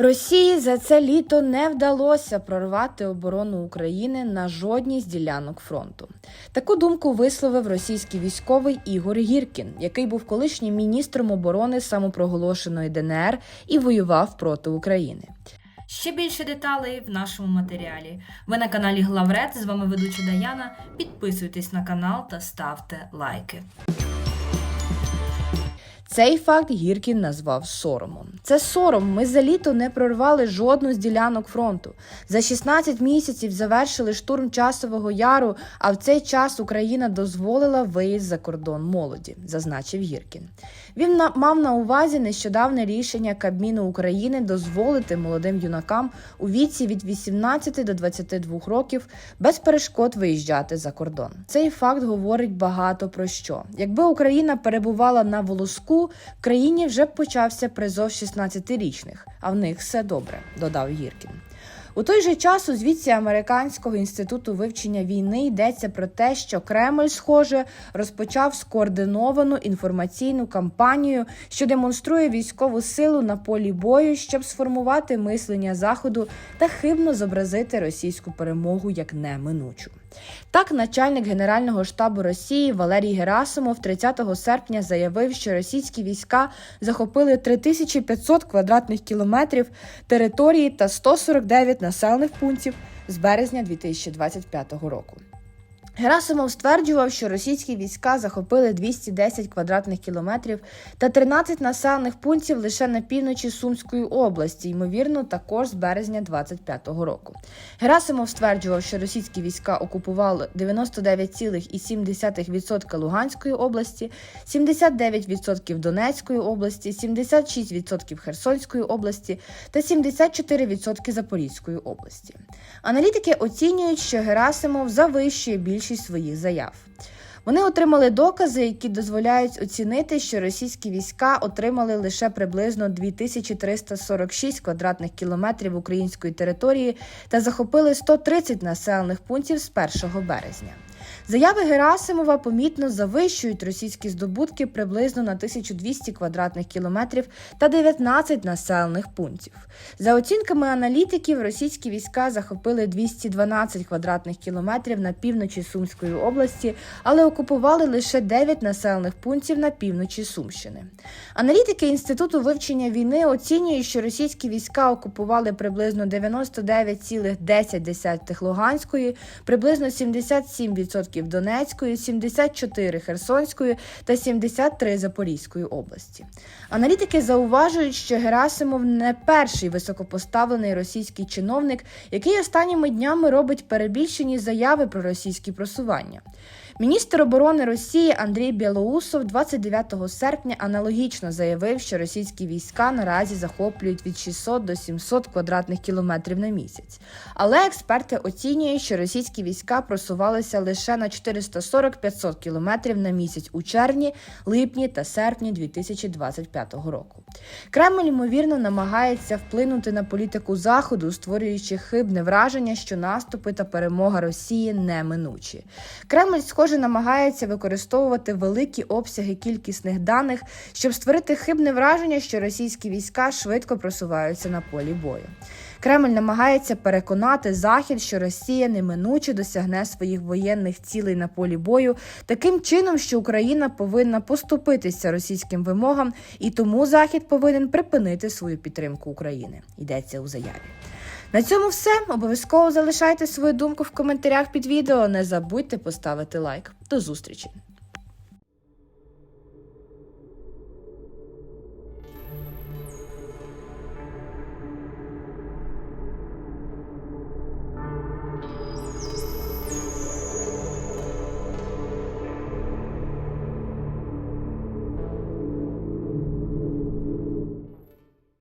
Росії за це літо не вдалося прорвати оборону України на жодній з ділянок фронту. Таку думку висловив російський військовий Ігор Гіркін, який був колишнім міністром оборони самопроголошеної ДНР і воював проти України. Ще більше деталей в нашому матеріалі. Ви на каналі Главред. З вами ведуча Даяна. Підписуйтесь на канал та ставте лайки. Цей факт Гіркін назвав соромом. Це сором. Ми за літо не прорвали жодну з ділянок фронту. За 16 місяців завершили штурм часового яру, а в цей час Україна дозволила виїзд за кордон молоді, зазначив Гіркін. Він на- мав на увазі нещодавне рішення Кабміну України дозволити молодим юнакам у віці від 18 до 22 років без перешкод виїжджати за кордон. Цей факт говорить багато про що. Якби Україна перебувала на волоску, в країні вже почався призов 16-річних, а в них все добре, додав Гіркін. У той же час у звідці Американського інституту вивчення війни йдеться про те, що Кремль, схоже, розпочав скоординовану інформаційну кампанію, що демонструє військову силу на полі бою, щоб сформувати мислення заходу та хибно зобразити російську перемогу як неминучу. Так, начальник Генерального штабу Росії Валерій Герасимов 30 серпня заявив, що російські війська захопили 3500 квадратних кілометрів території та 149 населених пунктів з березня 2025 року. Герасимов стверджував, що російські війська захопили 210 квадратних кілометрів та 13 населених пунктів лише на півночі Сумської області, ймовірно, також з березня 2025 року. Герасимов стверджував, що російські війська окупували 99,7% Луганської області, 79% Донецької області, 76% Херсонської області та 74% Запорізької області. Аналітики оцінюють, що Герасимов завищує більшість своїх заяв. Вони отримали докази, які дозволяють оцінити, що російські війська отримали лише приблизно 2346 квадратних кілометрів української території та захопили 130 населених пунктів з 1 березня. Заяви Герасимова помітно завищують російські здобутки приблизно на 1200 квадратних кілометрів та 19 населених пунктів. За оцінками аналітиків, російські війська захопили 212 квадратних кілометрів на півночі Сумської області, але окупували лише 9 населених пунктів на півночі Сумщини. Аналітики Інституту вивчення війни оцінюють, що російські війська окупували приблизно 99,10 Луганської, приблизно 77% Донецької, 74 Херсонської та 73 Запорізької області. Аналітики зауважують, що Герасимов не перший високопоставлений російський чиновник, який останніми днями робить перебільшені заяви про російські просування. Міністр оборони Росії Андрій Білоусов 29 серпня аналогічно заявив, що російські війська наразі захоплюють від 600 до 700 квадратних кілометрів на місяць. Але експерти оцінюють, що російські війська просувалися лише на 440-500 кілометрів на місяць у червні, липні та серпні 2025 року. Кремль ймовірно намагається вплинути на політику заходу, створюючи хибне враження, що наступи та перемога Росії неминучі. Кремль, схоже, намагається використовувати великі обсяги кількісних даних, щоб створити хибне враження, що російські війська швидко просуваються на полі бою. Кремль намагається переконати Захід, що Росія неминуче досягне своїх воєнних цілей на полі бою, таким чином, що Україна повинна поступитися російським вимогам, і тому Захід повинен припинити свою підтримку України. Йдеться у заяві. На цьому все. Обов'язково залишайте свою думку в коментарях під відео. Не забудьте поставити лайк. До зустрічі!